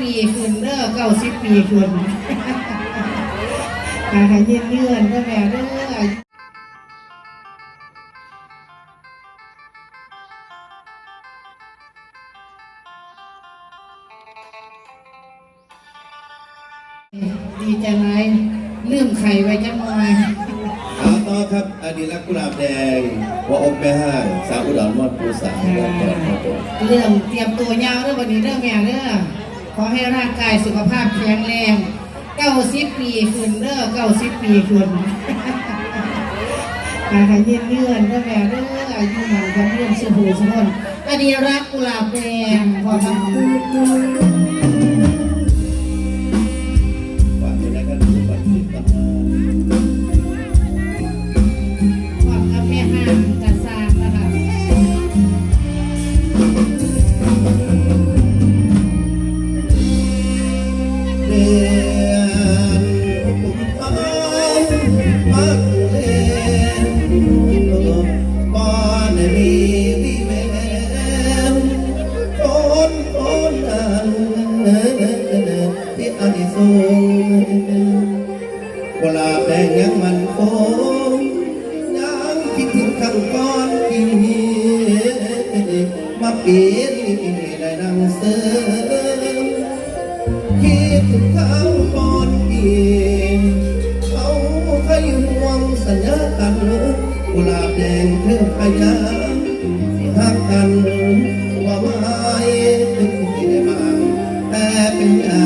ปีขึ้นเด้อเก้าสิบปีขึ้นอาหารเย็นเยือนก็แม่เด้อดีใจไรลืมไข่ไว้จังหน่อยเอาต่อครับอดีตรักกุหลาบแดงหัวอกแม่ห้างสาวอุดรมอดปูสามแล้วก็ครับผมเรื่องเตรียมตัวยาวเด้อวันนี้เด้อแม่เด้อ ขอให้ร่างกายสุขภาพแข็งแรงเก้าสิบปีคืนเด้อเก้าสิบปีคืนอาหารเย็นเยื่อนก็แม่เด้ออายุหมันกันเรื่องสุหูสุขนอดีรักกุหลาบแดงขอบคุณ กุลาบแดงยังมันคงยังคิดถึงคำก่อนที่มาเปลี่ยนได้ดังเสริมคิดถึงเขาก่อนที่เขาเคยห่วงสัญญากันกุลาแดงเพื่อพยายามที่หักกันว่าไม่ถึงที่ได้บางแต่เป็นอย่า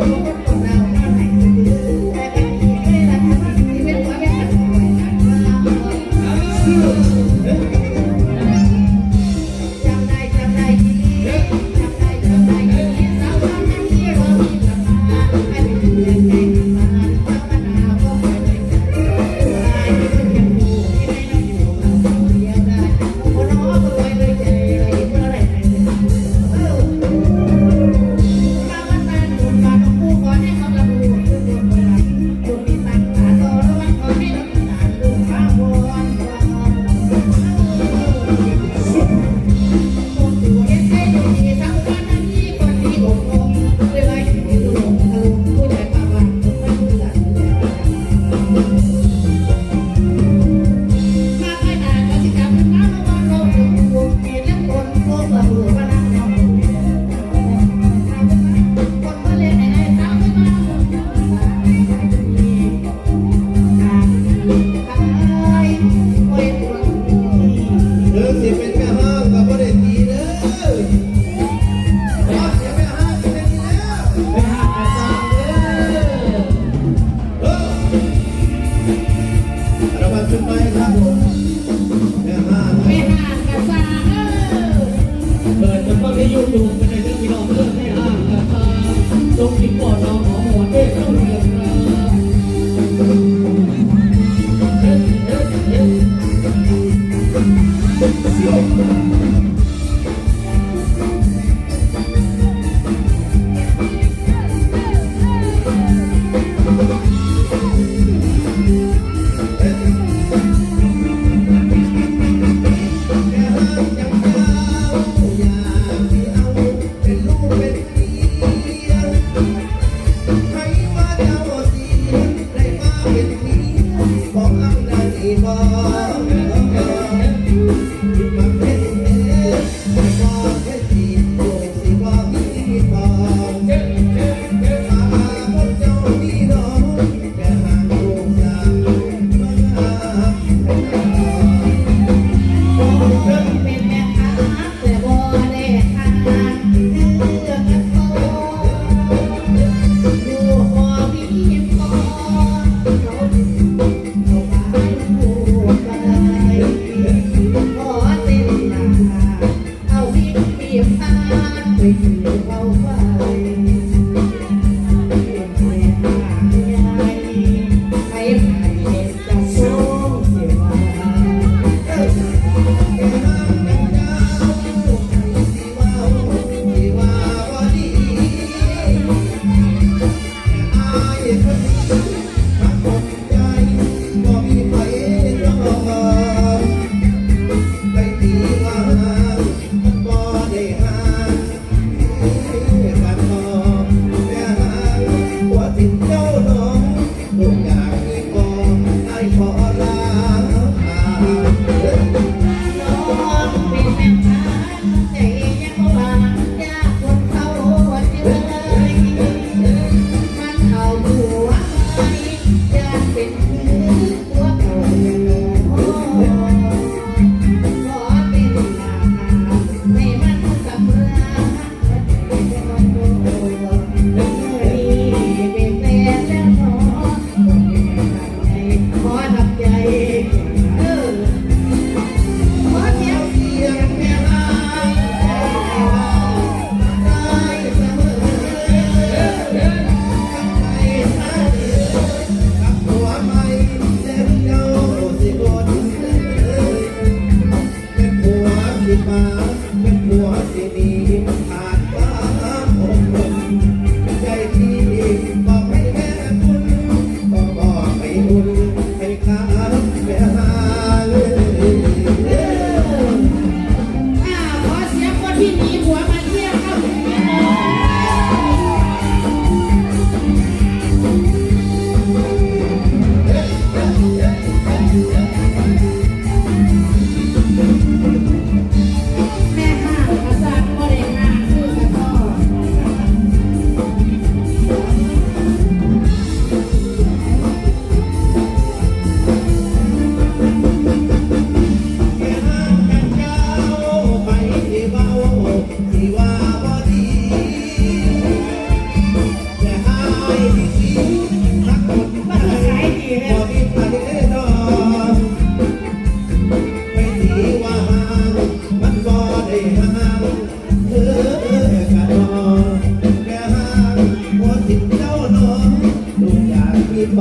นะ que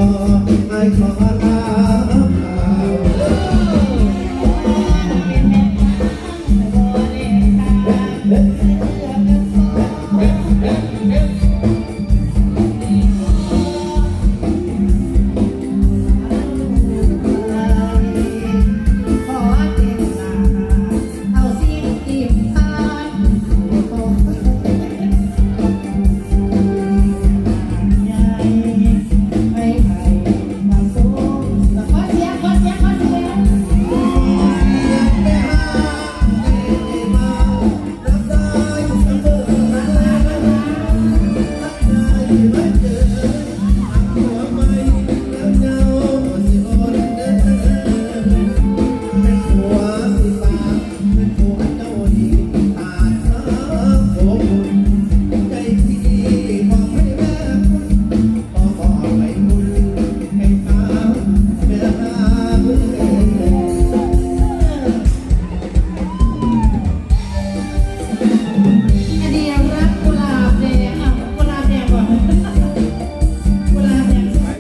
I call, I call.